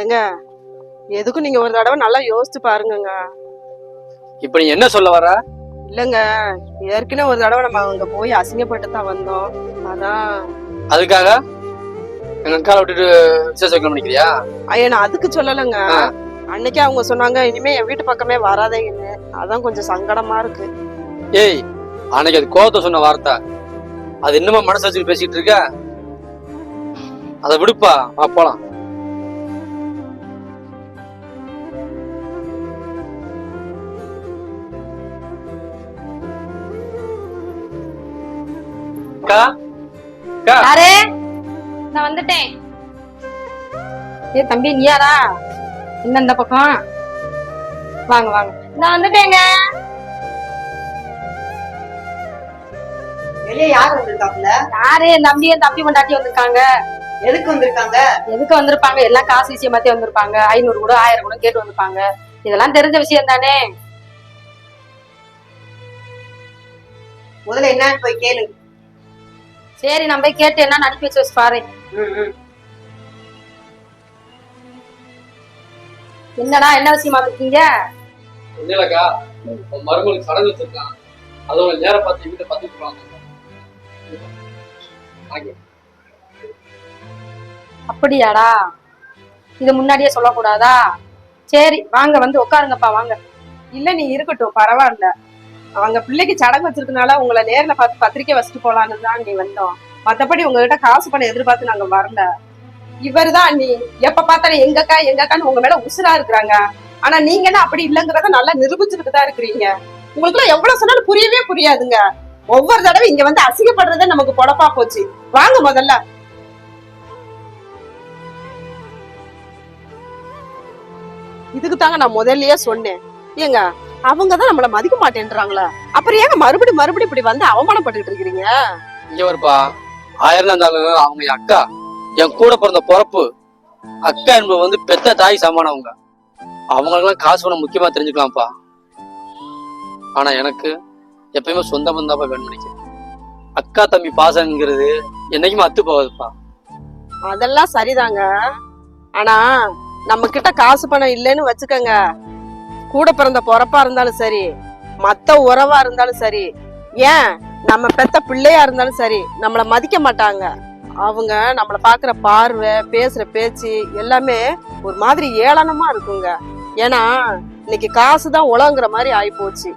ஏங்க எதுக்கும் நீங்க ஒரு தடவை நல்லா யோசிச்சு பாருங்கங்க. இப்ப நீ என்ன சொல்ல வர? இல்லங்க ஏற்கனவே ஒரு தடவை நம்ம அங்க போய் அசிங்கப்பட்டு தான் வந்தோம். அதான். அதுக்காக? எங்க அக்கால விட்டுட்டு விசேஷம் வைக்கணும் நினைக்கிறியா ஐயா நான் அதுக்கு சொல்லலைங்க. அன்னைக்கே அவங்க சொன்னாங்க இனிமே என் வீட்டு பக்கமே வராதேன்னு. அதான் கொஞ்சம் சங்கடமா இருக்கு. ஏய் அன்னைக்கு அது கோவத்தை சொன்ன வார்த்தை. அது இன்னுமா மனசு வச்சுட்டு பேசிட்டு இருக்க? அதை விடுப்பா போலாம். அக்கா? அக்கா. யாரு? நான் வந்துட்டேன். ஏ தம்பி நீ யாரா? என்ன இந்த பக்கம்? வாங்க வாங்க. நான் வந்துட்டேங்க. வெளியே யார் வந்திருக்காங்கல்ல யாரு? என் தம்பி என் தம்பி கொண்டாட்டி வந்திருக்காங்க. எதுக்கு வந்திருக்காங்க? எதுக்கு வந்திருப்பாங்க? எல்லாம் காசு விஷயம் வந்திருப்பாங்க. ஐநூறு கூட ஆயிரம் கூட கேட்டு வந்திருப்பாங்க. இதெல்லாம் தெரிஞ்ச விஷயம் தானே. முதல்ல என்னன்னு போய் கேளு. சரி நம்ம போய் கேட்டு என்ன அனுப்பி வச்சு பாரு. என்னடா என்ன விஷயமா இருக்கீங்க இல்லக்கா உன் மருமகளுக்கு சடங்கு வச்சிருக்கான். அதோட நேரம் பார்த்து வீட்டை பார்த்துட்டு அப்படியாடா? இது முன்னாடியே சொல்லக்கூடாதா? சரி வாங்க வந்து உட்காருங்கப்பா வாங்க. இல்ல நீ இருக்கட்டும் பரவாயில்ல. அவங்க பிள்ளைக்கு சடங்கு வச்சிருக்கனால உங்களை நேர்ல பார்த்து பத்திரிக்கை வச்சுட்டு போலான்னு தான் நீ வந்தோம். மத்தபடி உங்ககிட்ட காசு பணம் எதிர்பார்த்து நாங்க வரல. இவர்தான் நீ எப்ப பார்த்தாலும் எங்கக்கா எங்கக்கான்னு உங்க மேல உசுரா இருக்கிறாங்க. ஆனா நீங்க என்ன அப்படி இல்லைங்கிறத நல்லா நிரூபிச்சுக்கிட்டு தான் இருக்கிறீங்க. உங்களுக்கு எவ்வளவு சொன்னாலும் புரியவே புரியாதுங்க. ஒவ்வொரு தடவை இங்க வந்து அசிங்கப்படுறதே நமக்கு பொழப்பா போச்சு. வாங்க முதல்ல. இதுக்கு தாங்க நான் முதல்லயே சொன்னேன். ஏங்க அவங்க தான் நம்மள மதிக்க மாட்டேன்றாங்களா? அப்புறம் ஏங்க மறுபடியும் மறுபடியும் இப்படி வந்து அவமானப்பட்டுட்டு இருக்கிறீங்க? இங்க வருப்பா ஆயிரம் இருந்தாலும் அவங்க என் அக்கா என் கூட பிறந்த பொறப்பு அக்கா என்பது வந்து பெத்த தாய் சமானவங்க அவங்களுக்கெல்லாம் காசு பணம் முக்கியமா தெரிஞ்சுக்கலாம்ப்பா. ஆனா எனக்கு எப்பயுமே சொந்த பந்தாப்பா வேணும் நினைக்கிறேன். அக்கா தம்பி பாசங்கிறது என்னைக்குமே அத்து போகாதுப்பா. அதெல்லாம் சரிதாங்க. ஆனா நம்ம கிட்ட காசு பணம் இல்லைன்னு வச்சுக்கோங்க. கூட பிறந்த பொறப்பா இருந்தாலும் சரி மத்த உறவா இருந்தாலும் சரி ஏன் நம்ம பெத்த பிள்ளையா இருந்தாலும் சரி நம்மள மதிக்க மாட்டாங்க. அவங்க நம்மள பாக்குற பார்வை பேசுற பேச்சு எல்லாமே ஒரு மாதிரி ஏளனமா இருக்குங்க. ஏன்னா இன்னைக்கு காசு தான் உலங்குற மாதிரி ஆகிப்போச்சு